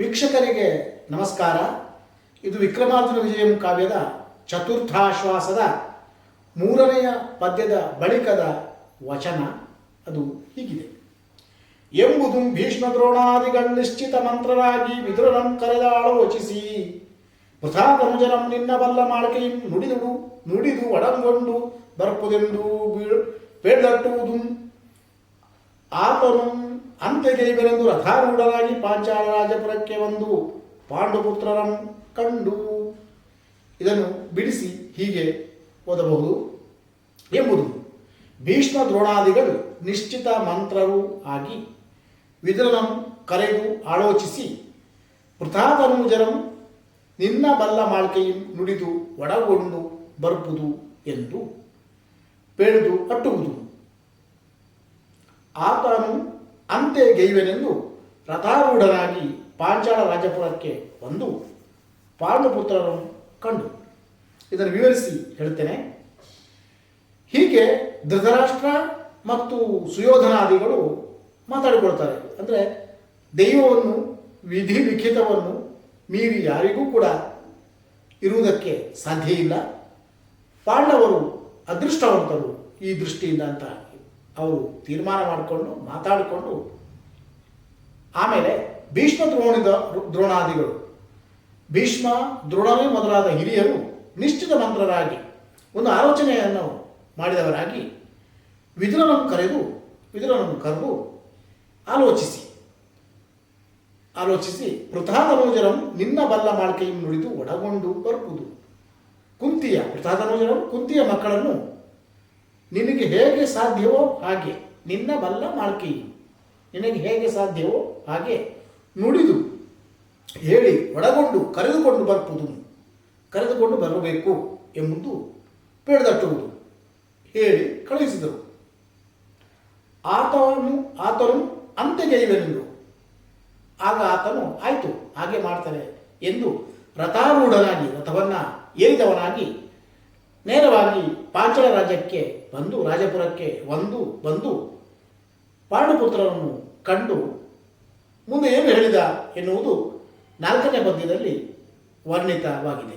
ವೀಕ್ಷಕರಿಗೆ ನಮಸ್ಕಾರ. ಇದು ವಿಕ್ರಮಾರ್ಜುನ ವಿಜಯಂ ಕಾವ್ಯದ ಚತುರ್ಥಾಶ್ವಾಸದ ಮೂರನೆಯ ಪದ್ಯದ ಬಳಿಕದ ವಚನ. ಅದು ಹೀಗಿದೆ. ಎಂಬುದು ಭೀಷ್ಮ ದ್ರೋಣಾದಿಗಳ ನಿಶ್ಚಿತ ಮಂತ್ರರಾಗಿ ವಿದುರನಂ ಕರೆದ ಆಲೋಚಿಸಿ ವೃಥಾಧನುಜನಂ ನಿನ್ನ ಬಲ್ಲ ಮಾಳ್ಕೆಯಂ ನುಡಿದುಡು, ನುಡಿದು ಒಡಂಗೊಂಡು, ಬರ್ಪುದೆಂದು ಬೀಳ್- ಬೇಡಟ್ಟುವುದು ಆತನು ಅಂತ್ಯಗೈಬರೆಂದು ರಥಾರೂಢರಾಗಿ ಪಾಂಚಾಲ ರಾಜಪುರಕ್ಕೆ ಒಂದು ಪಾಂಡುಪುತ್ರರನ್ನು ಕಂಡು ಇದನ್ನು ಬಿಡಿಸಿ ಹೀಗೆ ಓದಬಹುದು ಎಂಬುದು ಭೀಷ್ಮ ದ್ರೋಣಾದಿಗಳು ನಿಶ್ಚಿತ ಮಂತ್ರರು ಆಗಿ ವಿದುರನಂ ಕರೆದು ಆಲೋಚಿಸಿ, ಪೃಥಾತನುಜರಂ, ನಿನ್ನ ಬಲ್ಲ ಮಾಳಿಕೆಯು ನುಡಿದು ಒಡಗೊಂಡು ಬರ್ಪುದು ಎಂದು ಬೇಡುದು ಅಟ್ಟುವುದು. ಆತನು ಅಂತೆ ಗೈವೆನೆಂದು ರಥಾರೂಢನಾಗಿ ಪಾಂಚಾಳ ರಾಜಪುರಕ್ಕೆ ಬಂದು ಪಾಂಡುಪುತ್ರರನ್ನು ಕಂಡು. ಇದನ್ನು ವಿವರಿಸಿ ಹೇಳ್ತೇನೆ. ಹೀಗೆ ಧೃತರಾಷ್ಟ್ರ ಮತ್ತು ಸುಯೋಧನಾದಿಗಳು ಮಾತಾಡಿಕೊಳ್ತಾರೆ. ಅಂದರೆ ದೈವವನ್ನು, ವಿಧಿ ಲಿಖಿತವನ್ನು ಮೀರಿ ಯಾರಿಗೂ ಕೂಡ ಇರುವುದಕ್ಕೆ ಸಾಧ್ಯ ಇಲ್ಲ. ಪಾಂಡವರು ಅದೃಷ್ಟವಂತರು ಈ ದೃಷ್ಟಿಯಿಂದ ಅಂತ ಅವರು ತೀರ್ಮಾನ ಮಾಡಿಕೊಂಡು, ಮಾತಾಡಿಕೊಂಡು, ಆಮೇಲೆ ಭೀಷ್ಮ ದ್ರೋಣಿದ ದ್ರೋಣಾದಿಗಳು. ಭೀಷ್ಮ ದ್ರೋಣವೇ ಮೊದಲಾದ ಹಿರಿಯರು, ನಿಶ್ಚಿತ ಮಂತ್ರರಾಗಿ, ಒಂದು ಆಲೋಚನೆಯನ್ನು ಮಾಡಿದವರಾಗಿ, ವಿದುರನನ್ನು ಕರೆದು ವಿದುರನನ್ನು ಕರೆದು ಆಲೋಚಿಸಿ. ಆಲೋಚಿಸಿ ಪೃಥಾತನೋಜರಂ ನಿನ್ನ ಬಲ್ಲ ಮಾಳ್ಕೆಯನ್ನು ನುಡಿದು ಒಡಗೊಂಡು ಬರುವುದು. ಕುಂತಿಯ ಪೃಥಾತನೋಜರಂ ಕುಂತಿಯ ಮಕ್ಕಳನ್ನು ನಿನಗೆ ಹೇಗೆ ಸಾಧ್ಯವೋ ಹಾಗೆ, ನಿನ್ನ ಬಲ್ಲ ಮಾಳ್ಕೆಯು ನಿನಗೆ ಹೇಗೆ ಸಾಧ್ಯವೋ ಹಾಗೆ ನುಡಿದು ಹೇಳಿ, ಒಳಗೊಂಡು ಕರೆದುಕೊಂಡು ಬರ್ಬೋದು ಕರೆದುಕೊಂಡು ಬರಬೇಕು ಎಂಬುದು ಬೇಡದಟ್ಟುವುದು ಹೇಳಿ ಕಳುಹಿಸಿದರು. ಆತನು ಆತನು ಅಂತ್ಯಗೈವೆನೆಂದು ಆಗ ಆತನು, ಆಯಿತು, ಹಾಗೆ ಮಾಡ್ತಾರೆ ಎಂದು ರಥಾರೂಢನಾಗಿ, ರಥವನ್ನು ಏರಿದವನಾಗಿ ನೇರವಾಗಿ ಪಾಂಚಲ ರಾಜ್ಯಕ್ಕೆ ಬಂದು, ರಾಜಪುರಕ್ಕೆ ಒಂದು, ಬಂದು ಪಾಂಡುಪುತ್ರರನ್ನು ಕಂಡು ಮುಂದೆ ಏನು ಹೇಳಿದ ಎನ್ನುವುದು ನಾಲ್ಕನೇ ಪದ್ಯದಲ್ಲಿ ವರ್ಣಿತವಾಗಿದೆ.